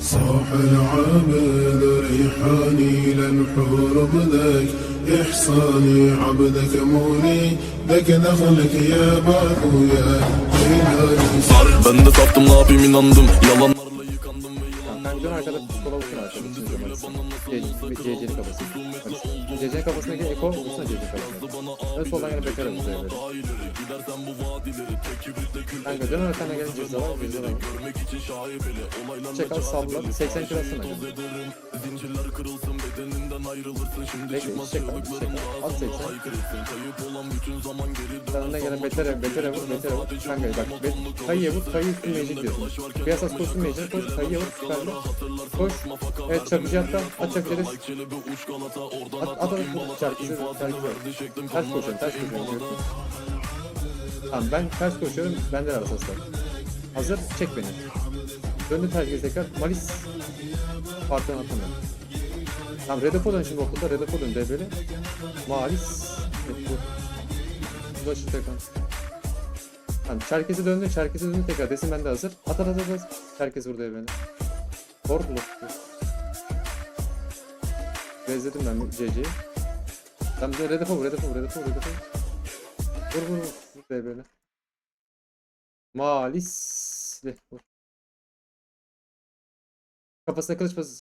صاح العابد ريحاني للحور بذاك إحصاني عبدك مولي ذاك دخلك يا بابو يا هلالي Ben de taptım ne yapayım inandım Yalanlarla yıkandım ve yılan Ben dön arkada psikoloğa olsun arkada. CC'nin kafası. CC'nin kafasındaki Eko olsun CC'nin kafasına. Ön soldan yine bekar bu sefer. Gidersen bu vadileri tek kibritle kül Kanka dön arkana gelin ceza var. Ceza var. Görmek için şaibeli olaylar Çek al salla. 80 kilo atsana. kanka. Zincirler kırılsın bedeninden ayrılırsın Şimdi Bekle çıkmaz. At 80. Haykırırsın kayıp olan bütün zaman geri Sen önden gelen betere, betere vur, betere vur. Kanka bak, bet, kayıya vur, kayı üstün mecik diyorsun. Piyasas koşsun mecik koş, kayıya vur, süperli. Koş. Evet çakıcı hatta, at des. At, at, at, at, çarkıcı, çarkıcı. Ters koşuyorum, ters koşuyorum. Tamam ben ters koşuyorum, bende var asaslar. Hazır, çek beni. Döndü tercih tekrar, Malis. Partiden atamıyorum. Tamam Redefo dön şimdi okulda, Redefo dön DB'li. Malis. Evet, bu. Ulaşın tekrar. Tamam Çerkez'e döndü, Çerkez'e döndü tekrar. Desin bende hazır. At at at at. Çerkez vurdu beni. Kor blok. Bezledim ben CC'yi. Tamam Redefo vur, Redefo vur, Redefo vur, Redefo vur. Vur vur vur. Vur DB'li. Malisli. Kafasına kılıç bas